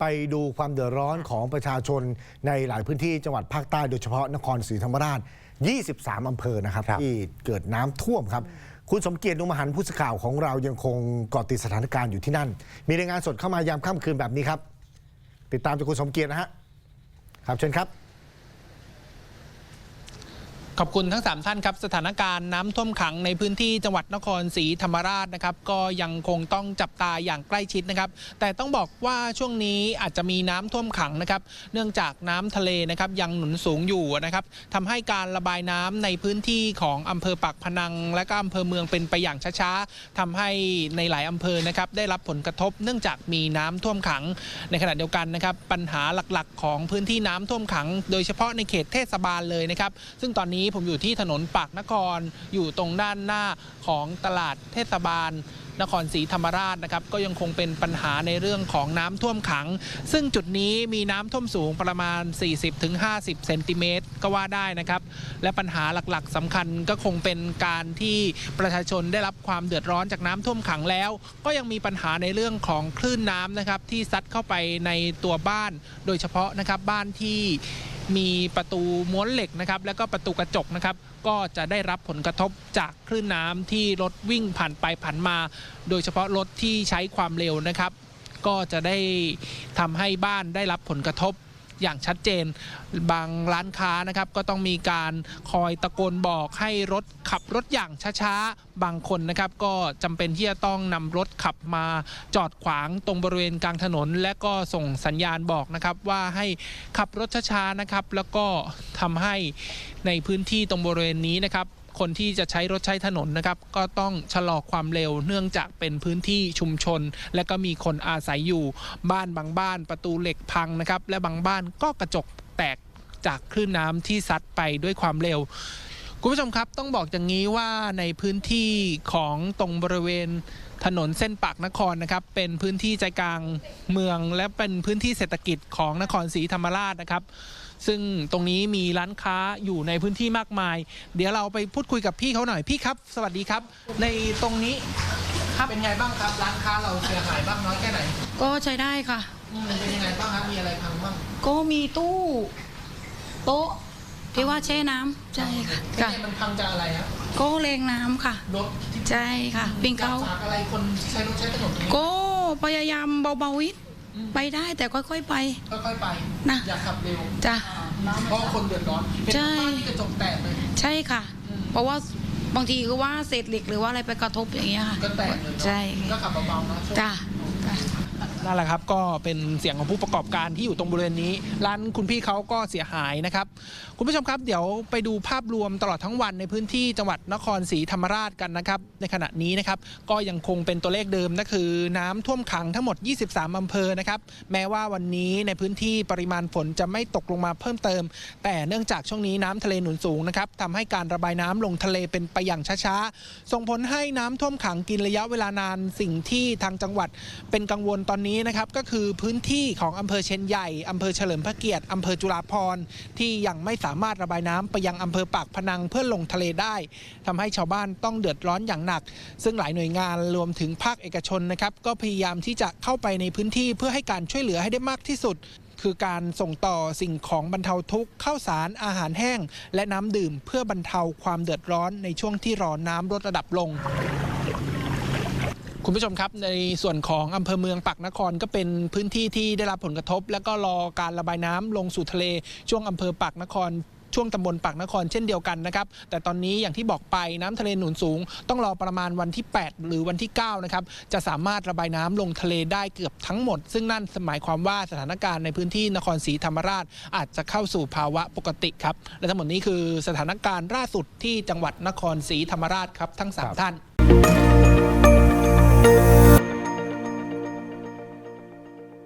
ไปดูความเดือดร้อนของประชาชนในหลายพื้นที่จังหวัดภาคใต้โดยเฉพาะนครศรีธรรมราช 23 อำเภอนะครับครับที่เกิดน้ำท่วมครับ คุณสมเกียรตินุมหันท์ผู้สื่อข่าวของเรายังคงเกาะติดสถานการณ์อยู่ที่นั่น มีรายงานสดเข้ามายามค่ำคืนแบบนี้ครับ ติดตามจากคุณสมเกียรตินะฮะครับเชิญครับ ขอบคุณทั้ง 3 ท่านครับ สถานการณ์น้ำท่วมขังในพื้นที่จังหวัดนครศรีธรรมราชนะครับ ก็ยังคงต้องจับตาอย่างใกล้ชิดนะครับ แต่ต้องบอกว่าช่วงนี้อาจจะมีน้ำท่วมขังนะครับ เนื่องจากน้ำทะเลนะครับยังหนุนสูงอยู่นะครับทำให้การระบายน้ำในพื้นที่ของอำเภอปากพนัง และก็อำเภอเมืองเป็นไปอย่างช้าๆทำให้ในหลายอำเภอนะครับได้รับผลกระทบ เนื่องจากมีน้ำท่วมขัง ในขณะเดียวกันนะครับปัญหาหลักๆ ของพื้นที่น้ำท่วมขัง โดยเฉพาะในเขตเทศบาลเลยนะครับ ซึ่งตอนนี้ผมอยู่ที่ถนนปากนครอยู่ตรงด้านหน้าของตลาดเทศบาลนครศรีธรรมราชนะครับก็ยังคงเป็นปัญหาในเรื่องของน้ำท่วมขัง ซึ่งจุดนี้มีน้ำท่วมสูงประมาณ 40-50 เซนติเมตรก็ว่าได้นะครับ และปัญหาหลักๆสำคัญก็คงเป็นการที่ประชาชนได้รับความเดือดร้อนจากน้ำท่วมขังแล้ว ก็ยังมีปัญหาในเรื่องของคลื่นน้ำนะครับที่ซัดเข้าไปในตัวบ้าน โดยเฉพาะนะครับบ้านที่ มีประตูม้วนเหล็กนะครับแล้วก็ประตูกระจกนะครับก็จะได้รับผลกระทบจากคลื่นน้ำที่รถวิ่งผ่านไปผ่านมา โดยเฉพาะรถที่ใช้ความเร็วนะครับ ก็จะได้ทำให้บ้านได้รับผลกระทบ อย่างชัดเจน บางร้านค้านะครับก็ต้องมีการคอยตะโกนบอกให้รถขับรถอย่างช้าๆ บางคนนะครับก็จำเป็นที่จะต้องนำรถขับมาจอดขวางตรงบริเวณกลางถนน และก็ส่งสัญญาณบอกนะครับว่าให้ขับรถช้าๆนะครับแล้วก็ทำให้ในพื้นที่ตรงบริเวณนี้นะครับ คนที่จะใช้รถใช้ถนนนะครับ ก็ต้องชะลอความเร็วเนื่องจากเป็นพื้นที่ชุมชน และก็มีคนอาศัยอยู่บ้านบางบ้าน ประตูเหล็กพังนะครับ และบางบ้านก็กระจกแตกจากคลื่นน้ำที่ซัดไปด้วยความเร็ว คุณผู้ชมครับต้องบอกอย่างนี้ว่าในพื้นที่ของตรงบริเวณถนนเส้นปากนครนะครับ เป็นพื้นที่ใจกลางเมือง และเป็นพื้นที่เศรษฐกิจของนครศรีธรรมราชนะครับ ซึ่งตรงนี้มีร้านค้าอยู่ในพื้นที่มากมาย เดี๋ยวเราไปพูดคุยกับพี่เขาหน่อยพี่ครับ สวัสดีครับ ในตรงนี้ครับเป็นไงบ้างครับ ร้านค้าเราเสียหายบ้างน้อยแค่ไหนก็ใช้ได้ค่ะ อืมเป็นยังไงบ้างครับมีอะไรพังบ้างก็มีตู้ โต๊ะ ที่ว่าแช่น้ำใช่ค่ะเป็นค่ะไงมันพังจากอะไรครับก็แรงน้ำค่ะ รถที่ใช่ค่ะปิ้งเขา จากอะไรคนใช้รถใช้ถนนตรงนี้ก็พยายามเบาๆวิไปได้แต่ค่อยๆไป ค่อยๆไปนะ อย่าขับเร็วจ้ะ เพราะคนเดือดร้อนเป็นใช่ บ้านที่กระจกแตกเลยใช่ค่ะอืมเพราะว่าบางทีก็ว่าเศษเหล็กหรือว่าอะไรไปกระทบอย่างเงี้ยค่ะ ก็แตกเลยเนอะใช่ ก็ขับเบาๆนะช่วง จ้ะจ้ะ นั่นแหละครับก็เป็นเสียงของผู้ประกอบการที่อยู่ตรงบริเวณนี้ ร้านคุณพี่เขาก็เสียหายนะครับ คุณผู้ชมครับ เดี๋ยวไปดูภาพรวมตลอดทั้งวันในพื้นที่จังหวัดนครศรีธรรมราชกันนะครับ ในขณะนี้นะครับก็ยังคงเป็นตัวเลขเดิมนั่นคือน้ำท่วมขังทั้งหมด 23อำเภอนะครับ แม้ว่าวันนี้ในพื้นที่ปริมาณฝนจะไม่ตกลงมาเพิ่มเติม แต่เนื่องจากช่วงนี้น้ำทะเลหนุนสูงนะครับทำให้การระบายน้ำลงทะเลเป็นไปอย่างช้าๆส่งผลให้น้ำท่วมขังกินระยะเวลานานสิ่งที่ทางจังหวัดเป็นกังวลตอนนี้นะครับก็คือพื้นที่ของอำเภอเชียนใหญ่อำเภอเฉลิมพระเกียรติอำเภอจุฬาภรณ์ที่ยังไม่สามารถระบายน้ำไปยังอำเภอปากพนังเพื่อลงทะเลได้ทำให้ชาวบ้านต้องเดือดร้อนอย่างหนัก ซึ่งหลายหน่วยงานรวมถึงภาคเอกชนนะครับก็พยายามที่จะเข้าไปในพื้นที่เพื่อให้การช่วยเหลือให้ได้มากที่สุดคือการส่งต่อสิ่งของบรรเทาทุกข์ข้าวสารอาหารแห้ง และน้ำดื่มเพื่อบรรเทาความเดือดร้อนในช่วงที่รอน้ำลดระดับลง คุณผู้ชมครับในส่วนของอำเภอเมืองปากนครก็เป็นพื้นที่ที่ได้รับผลกระทบ แล้วก็รอการระบายน้ำลงสู่ทะเลช่วงอำเภอปากนครช่วงตำบลปากนครเช่นเดียวกันนะครับ แต่ตอนนี้อย่างที่บอกไปน้ำทะเลหนุนสูง ต้องรอประมาณวันที่ 8 หรือวันที่ 9 นะครับ จะสามารถระบายน้ำลงทะเลได้เกือบทั้งหมด ซึ่งนั่นหมายความว่าสถานการณ์ในพื้นที่นครศรีธรรมราช อาจจะเข้าสู่ภาวะปกติครับ และทั้งหมดนี้คือสถานการณ์ล่าสุดที่จังหวัดนครศรีธรรมราชครับทั้งสามท่าน